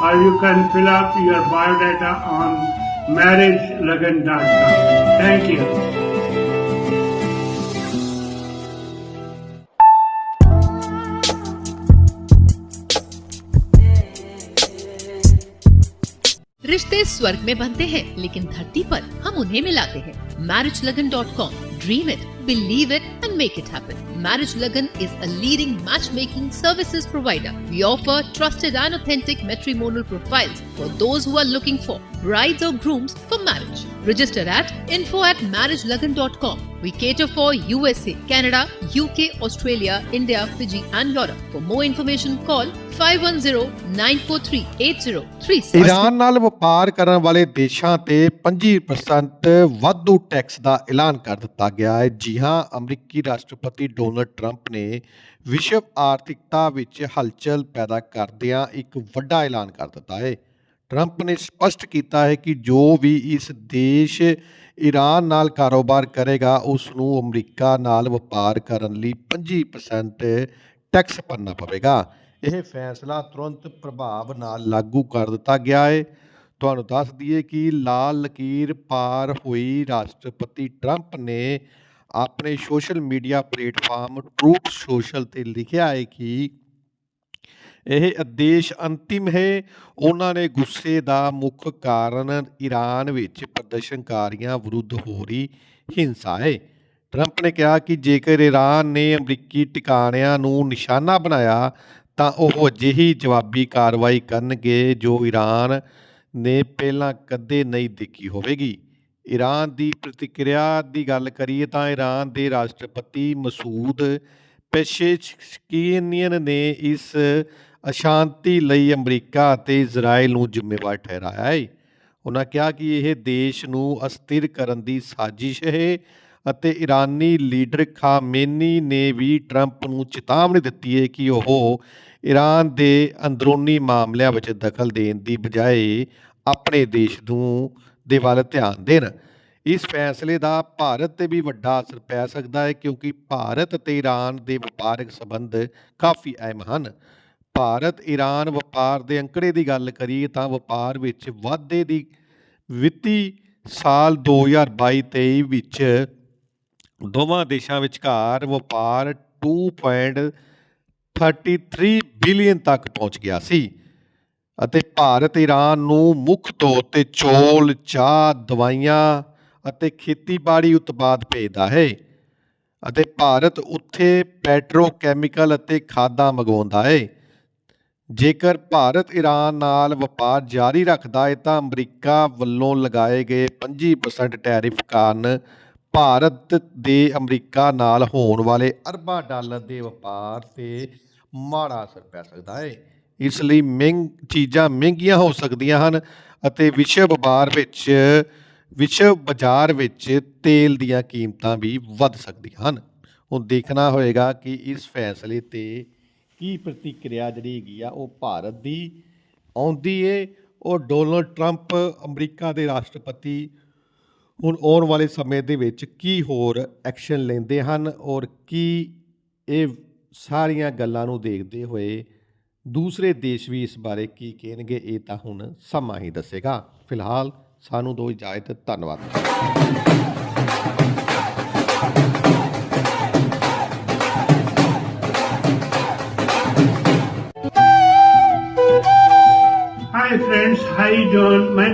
or you can fill up your biodata on marriagelagan.com. Thank you. रिश्ते स्वर्ग में बनते हैं लेकिन धरती पर हम उन्हें मिलाते हैं marriage Lagan dot com dream it believe it make it happen. Marriage Lagan is a leading matchmaking services provider. We offer trusted and authentic matrimonial profiles for those who are looking for brides or grooms for marriage. Register at info at marriagelagan.com. We cater for USA, Canada, UK, Australia, India, Fiji and Europe. For more information, call 510-943-8036. Iran ਨਾਲ ਵਪਾਰ ਕਰਨ ਵਾਲੇ ਦੇਸ਼ਾਂ ਤੇ 25% ਵਾਧੂ tax ਦਾ ਐਲਾਨ ਕਰ ਦਿੱਤਾ ਗਿਆ ਹੈ ਜੀ ਹਾਂ ਅਮਰੀਕੀ ਰਾਸ਼ਟਰਪਤੀ ਡੋਨਲਡ ਟਰੰਪ ਨੇ ਵਿਸ਼ਵ ਆਰਥਿਕਤਾ ਵਿੱਚ ਹਲਚਲ ਪੈਦਾ ਕਰਦਿਆਂ ਇੱਕ ਵੱਡਾ ਐਲਾਨ ਕਰ ਦਿੱਤਾ ਹੈ ਟਰੰਪ ਨੇ ਸਪਸ਼ਟ ਕੀਤਾ ਹੈ ਕਿ ਜੋ ਵੀ ਇਸ ਦੇਸ਼ ਈਰਾਨ ਨਾਲ ਕਾਰੋਬਾਰ ਕਰੇਗਾ ਉਸ ਨੂੰ ਅਮਰੀਕਾ ਨਾਲ ਵਪਾਰ ਕਰਨ ਲਈ 25% ਟੈਕਸ ਭਰਨਾ ਪਵੇਗਾ। ਇਹ ਫੈਸਲਾ ਤੁਰੰਤ ਪ੍ਰਭਾਵ ਨਾਲ ਲਾਗੂ ਕਰ ਦਿੱਤਾ ਗਿਆ ਹੈ। ਤੁਹਾਨੂੰ ਦੱਸ ਦਈਏ ਕਿ ਲਾਲ ਲਕੀਰ ਪਾਰ ਹੋਈ ਰਾਸ਼ਟਰਪਤੀ ਟਰੰਪ ਨੇ ਆਪਣੇ social media platform Truth Social ਤੇ ਲਿਖਿਆ ਹੈ ਕਿ ਇਹ ਆਦੇਸ਼ ਅੰਤਿਮ ਹੈ। ਉਹਨਾਂ ਨੇ ਗੁੱਸੇ ਦਾ ਮੁੱਖ ਕਾਰਨ ਈਰਾਨ ਵਿੱਚ ਪ੍ਰਦਰਸ਼ਨਕਾਰੀਆਂ ਵਿਰੁੱਧ ਹੋ ਰਹੀ ਹਿੰਸਾ ਹੈ। ਟਰੰਪ ਨੇ ਕਿਹਾ ਕਿ ਜੇਕਰ ਈਰਾਨ ਨੇ ਅਮਰੀਕੀ ਟਿਕਾਣਿਆਂ ਨੂੰ ਨਿਸ਼ਾਨਾ ਬਣਾਇਆ, ਤਾਂ ਉਹ ਅਜਿਹੀ ਜਵਾਬੀ ਕਾਰਵਾਈ ਕਰਨਗੇ ਜੋ ਈਰਾਨ ਨੇ ਪਹਿਲਾਂ ਕਦੇ ਨਹੀਂ ਦੇਖੀ ਹੋਵੇਗੀ। ਈਰਾਨ ਦੀ ਪ੍ਰਤੀਕਿਰਿਆ ਦੀ ਗੱਲ ਕਰੀਏ ਤਾਂ ਈਰਾਨ ਦੇ ਰਾਸ਼ਟਰਪਤੀ ਮਸੂਦ ਪੇਸ਼ੇਸ਼ਕੀਨੀਅਨ ਨੇ ਇਸ ਅਸ਼ਾਂਤੀ ਲਈ ਅਮਰੀਕਾ ਅਤੇ ਇਜ਼ਰਾਈਲ ਨੂੰ ਜ਼ਿੰਮੇਵਾਰ ਠਹਿਰਾਇਆ ਹੈ ਉਹਨਾਂ ਕਿਹਾ ਕਿ ਇਹ ਦੇਸ਼ ਨੂੰ ਅਸਥਿਰ ਕਰਨ ਦੀ ਸਾਜ਼ਿਸ਼ ਹੈ ਅਤੇ ਇਰਾਨੀ ਲੀਡਰ ਖਾਮੇਨੀ ਨੇ ਵੀ ਟਰੰਪ ਨੂੰ ਚੇਤਾਵਨੀ ਦਿੱਤੀ ਹੈ ਕਿ ਉਹ ਈਰਾਨ ਦੇ ਅੰਦਰੂਨੀ ਮਾਮਲਿਆਂ ਵਿੱਚ ਦਖਲ ਦੇਣ ਦੀ ਬਜਾਏ ਆਪਣੇ ਦੇਸ਼ ਨੂੰ ਦੇ ਵੱਲ ਧਿਆਨ ਦੇਣ। ਇਸ ਫੈਸਲੇ ਦਾ ਭਾਰਤ ਤੇ ਵੀ ਵੱਡਾ ਅਸਰ ਪੈ ਸਕਦਾ ਹੈ ਕਿਉਂਕਿ ਭਾਰਤ ਅਤੇ ਈਰਾਨ ਦੇ ਵਪਾਰਕ ਸੰਬੰਧ ਕਾਫੀ ਅਹਿਮ ਹਨ। ਭਾਰਤ ਈਰਾਨ ਵਪਾਰ ਦੇ ਅੰਕੜੇ ਦੀ ਗੱਲ ਕਰੀਏ ਤਾਂ ਵਪਾਰ ਵਿੱਚ ਵਾਧੇ ਦੀ ਵਿੱਤੀ ਸਾਲ 2022-23 ਵਿੱਚ ਦੋਵਾਂ ਦੇਸ਼ਾਂ ਵਿਚਕਾਰ ਵਪਾਰ 2.33 ਬਿਲੀਅਨ ਤੱਕ ਪਹੁੰਚ ਗਿਆ ਸੀ ਅਤੇ ਭਾਰਤ ਈਰਾਨ ਨੂੰ ਮੁੱਖ ਤੌਰ ਤੇ ਚੌਲ, ਚਾਹ, ਦਵਾਈਆਂ ਅਤੇ ਖੇਤੀਬਾੜੀ ਉਤਪਾਦ ਭੇਜਦਾ ਹੈ ਅਤੇ ਭਾਰਤ ਉੱਥੇ ਪੈਟਰੋਕੈਮੀਕਲ ਅਤੇ ਖਾਦਾਂ ਮੰਗਵਾਉਂਦਾ ਹੈ। ਜੇਕਰ ਭਾਰਤ ਈਰਾਨ ਨਾਲ ਵਪਾਰ ਜਾਰੀ ਰੱਖਦਾ ਹੈ ਤਾਂ ਅਮਰੀਕਾ ਵੱਲੋਂ ਲਗਾਏ ਗਏ 25% ਟੈਰਿਫ ਕਾਰਨ ਭਾਰਤ ਦੇ ਅਮਰੀਕਾ ਨਾਲ ਹੋਣ ਵਾਲੇ ਅਰਬਾਂ ਡਾਲਰ ਦੇ ਵਪਾਰ ਤੇ ਮਾੜਾ ਅਸਰ ਪੈ ਸਕਦਾ ਹੈ। ਇਸ ਲਈ ਮਹਿੰਗ ਚੀਜ਼ਾਂ ਮਹਿੰਗੀਆਂ ਹੋ ਸਕਦੀਆਂ ਹਨ ਅਤੇ ਵਿਸ਼ਵ ਵਪਾਰ ਵਿੱਚ, ਵਿਸ਼ਵ ਬਾਜ਼ਾਰ ਵਿੱਚ ਤੇਲ ਦੀਆਂ ਕੀਮਤਾਂ ਵੀ ਵੱਧ ਸਕਦੀਆਂ ਹਨ। ਹੁਣ ਦੇਖਣਾ ਹੋਏਗਾ ਕਿ ਇਸ ਫੈਸਲੇ ਤੇ ਕੀ ਪ੍ਰਤੀਕਿਰਿਆ ਜਿਹੜੀ ਹੈਗੀ ਆ, ਉਹ ਭਾਰਤ ਦੀ ਆਉਂਦੀ ਏ। ਉਹ ਡੋਨਲਡ ਟਰੰਪ ਅਮਰੀਕਾ ਦੇ ਰਾਸ਼ਟਰਪਤੀ ਹੁਣ ਆਉਣ ਵਾਲੇ ਸਮੇਂ ਦੇ ਵਿੱਚ ਕੀ ਹੋਰ ਐਕਸ਼ਨ ਲੈਂਦੇ ਹਨ ਔਰ ਕੀ ਇਹ ਸਾਰੀਆਂ ਗੱਲਾਂ ਨੂੰ ਦੇਖਦੇ ਹੋਏ ਦੂਸਰੇ ਦੇਸ਼ ਵੀ ਇਸ ਬਾਰੇ ਕੀ ਕਹਿਣਗੇ, ਇਹ ਤਾਂ ਹੁਣ ਸਮਾਂ ਹੀ ਦੱਸੇਗਾ। ਫਿਲਹਾਲ ਸਾਨੂੰ ਦੋ ਇਜਾਜ਼ਤ, ਧੰਨਵਾਦ।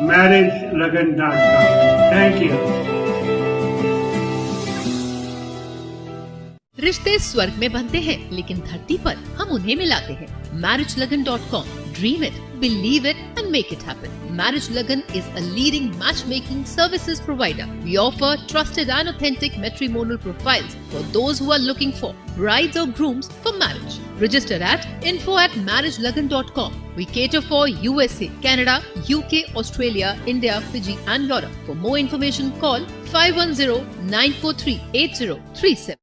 marriagelagn.com. Thank you. रिश्ते स्वर्ग में बनते हैं लेकिन धरती पर हम उन्हें मिलाते हैं marriage Lagan dot com dream it believe it and make it happen. Marriage Lagan is a leading matchmaking services provider. We offer trusted and authentic matrimonial profiles for those who are looking for brides or grooms for marriage. Register at info at marriagelagan.com. We cater for USA, Canada, UK, Australia, India, Fiji, and Europe. For more information, call 510 943 8037.